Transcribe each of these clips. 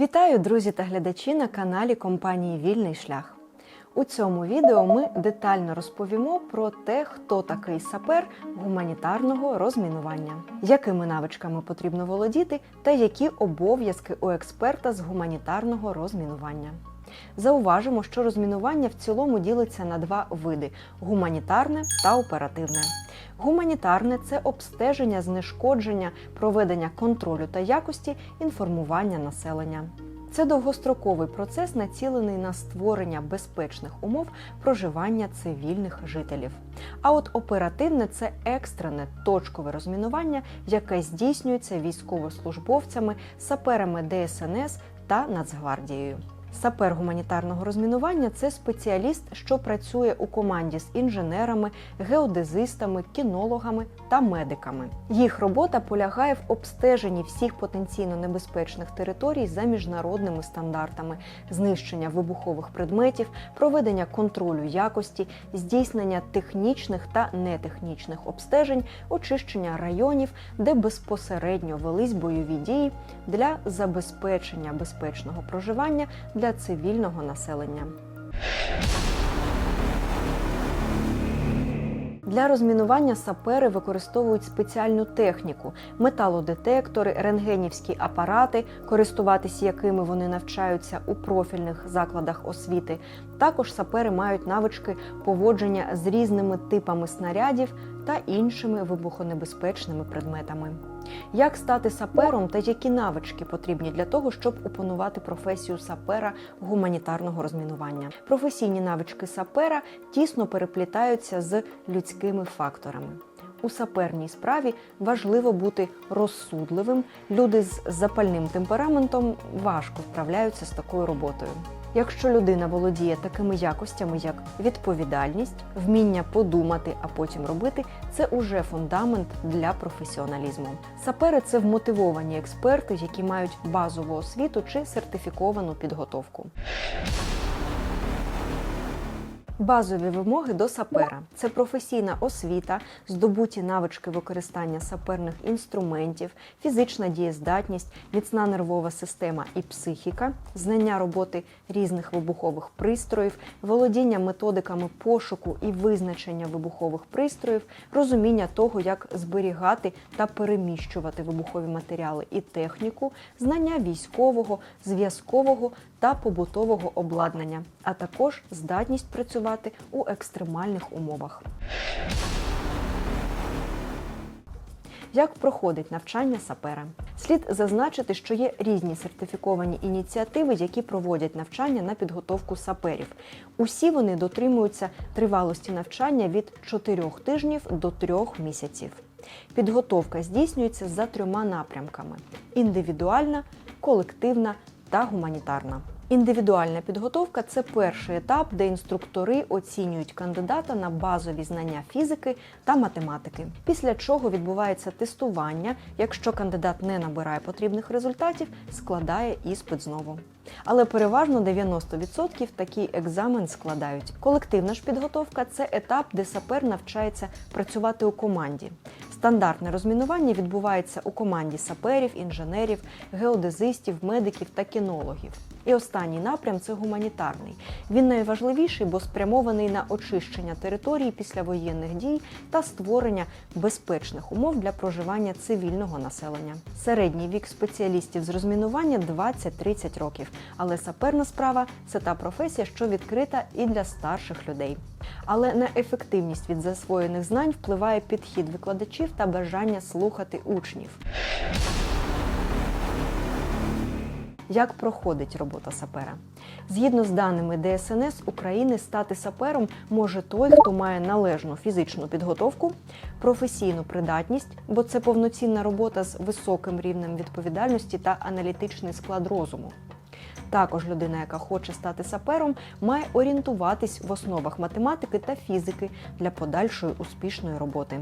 Вітаю, друзі та глядачі на каналі компанії Вільний шлях. У цьому відео ми детально розповімо про те, хто такий сапер гуманітарного розмінування, якими навичками потрібно володіти та які обов'язки у експерта з гуманітарного розмінування. Зауважимо, що розмінування в цілому ділиться на два види: гуманітарне та оперативне. Гуманітарне це обстеження, знешкодження, проведення контролю та якості інформування населення. Це довгостроковий процес, націлений на створення безпечних умов проживання цивільних жителів. А от оперативне це екстрене точкове розмінування, яке здійснюється військовослужбовцями, саперами ДСНС та Нацгвардією. Сапер гуманітарного розмінування це спеціаліст, що працює у команді з інженерами, геодезистами, кінологами та медиками. Їх робота полягає в обстеженні всіх потенційно небезпечних територій за міжнародними стандартами, знищення вибухових предметів, проведення контролю якості, здійснення технічних та нетехнічних обстежень, очищення районів, де безпосередньо велись бойові дії для забезпечення безпечного проживання для цивільного населення. Для розмінування сапери використовують спеціальну техніку: металодетектори, рентгенівські апарати, користуватись якими вони навчаються у профільних закладах освіти. Також сапери мають навички поводження з різними типами снарядів та іншими вибухонебезпечними предметами. Як стати сапером та які навички потрібні для того, щоб опанувати професію сапера гуманітарного розмінування? Професійні навички сапера тісно переплітаються з людськими факторами. У саперній справі важливо бути розсудливим. Люди з запальним темпераментом важко вправляються з такою роботою. Якщо людина володіє такими якостями, як відповідальність, вміння подумати, а потім робити, це уже фундамент для професіоналізму. Сапери це вмотивовані експерти, які мають базову освіту чи сертифіковану підготовку. Базові вимоги до сапера. Це професійна освіта, здобуті навички використання саперних інструментів, фізична дієздатність, міцна нервова система і психіка, знання роботи різних вибухових пристроїв, володіння методиками пошуку і визначення вибухових пристроїв, розуміння того, як зберігати та переміщувати вибухові матеріали і техніку, знання військового, зв'язкового та побутового обладнання, а також здатність працювати у екстремальних умовах. Як проходить навчання сапера? Слід зазначити, що є різні сертифіковані ініціативи, які проводять навчання на підготовку саперів. Усі вони дотримуються тривалості навчання від 4 тижнів до 3 місяців. Підготовка здійснюється за трьома напрямками: індивідуальна, колективна та гуманітарна. Індивідуальна підготовка це перший етап, де інструктори оцінюють кандидата на базові знання фізики та математики. Після чого відбувається тестування. Якщо кандидат не набирає потрібних результатів, складає іспит знову. Але переважно 90% такий екзамен складають. Колективна ж підготовка це етап, де сапер навчається працювати у команді. Стандартне розмінування відбувається у команді саперів, інженерів, геодезистів, медиків та кінологів. І останній напрям це гуманітарний. Він найважливіший, бо спрямований на очищення території після воєнних дій та створення безпечних умов для проживання цивільного населення. Середній вік спеціалістів з розмінування 20-30 років. Але саперна справа це та професія, що відкрита і для старших людей. Але на ефективність від засвоєних знань впливає підхід викладачів та бажання слухати учнів. Як проходить робота сапера? Згідно з даними ДСНС України, стати сапером може той, хто має належну фізичну підготовку, професійну придатність, бо це повноцінна робота з високим рівнем відповідальності та аналітичний склад розуму. Також людина, яка хоче стати сапером, має орієнтуватись в основах математики та фізики для подальшої успішної роботи.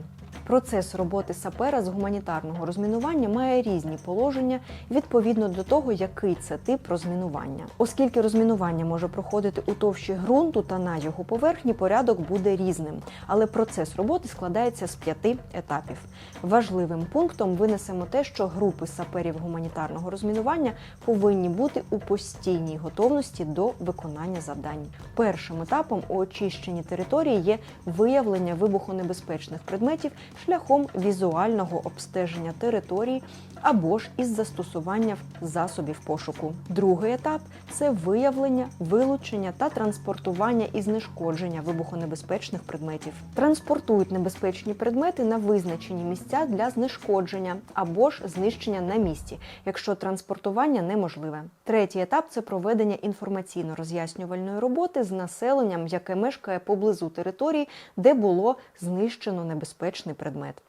Процес роботи сапера з гуманітарного розмінування має різні положення відповідно до того, який це тип розмінування. Оскільки розмінування може проходити у товщі ґрунту та на його поверхні, порядок буде різним, але процес роботи складається з п'яти етапів. Важливим пунктом винесемо те, що групи саперів гуманітарного розмінування повинні бути у постійній готовності до виконання завдань. Першим етапом у очищенні території є виявлення вибухонебезпечних предметів шляхом візуального обстеження території або ж із застосуванням засобів пошуку. Другий етап це виявлення, вилучення та транспортування і знешкодження вибухонебезпечних предметів. Транспортують небезпечні предмети на визначені місця для знешкодження або ж знищення на місці, якщо транспортування неможливе. Третій етап це проведення інформаційно-роз'яснювальної роботи з населенням, яке мешкає поблизу території, де було знищено небезпечний предмет.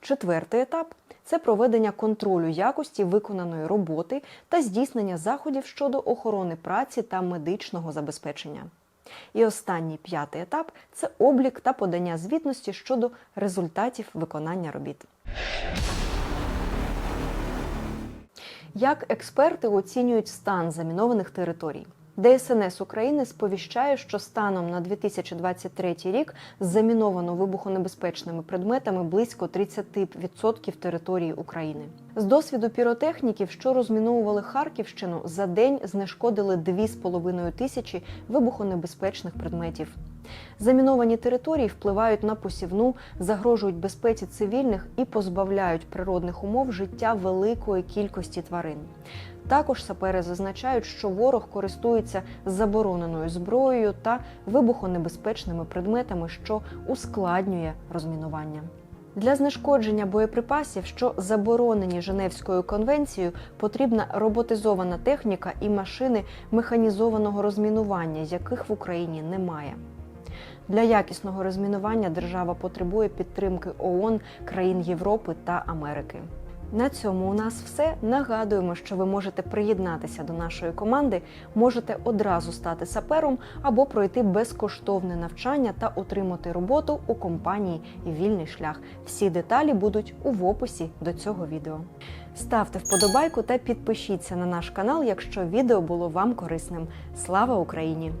Четвертий етап це проведення контролю якості виконаної роботи та здійснення заходів щодо охорони праці та медичного забезпечення. І останній п'ятий етап це облік та подання звітності щодо результатів виконання робіт. Як експерти оцінюють стан замінованих територій? ДСНС України сповіщає, що станом на 2023 рік заміновано вибухонебезпечними предметами близько 30% території України. З досвіду піротехніків, що розміновували Харківщину, за день знешкодили 2,5 тисячі вибухонебезпечних предметів. Заміновані території впливають на посівну, загрожують безпеці цивільних і позбавляють природних умов життя великої кількості тварин. Також сапери зазначають, що ворог користується забороненою зброєю та вибухонебезпечними предметами, що ускладнює розмінування. Для знешкодження боєприпасів, що заборонені Женевською конвенцією, потрібна роботизована техніка і машини механізованого розмінування, яких в Україні немає. Для якісного розмінування держава потребує підтримки ООН, країн Європи та Америки. На цьому у нас все. Нагадуємо, що ви можете приєднатися до нашої команди, можете одразу стати сапером або пройти безкоштовне навчання та отримати роботу у компанії Вільний шлях. Всі деталі будуть у описі до цього відео. Ставте вподобайку та підпишіться на наш канал, якщо відео було вам корисним. Слава Україні!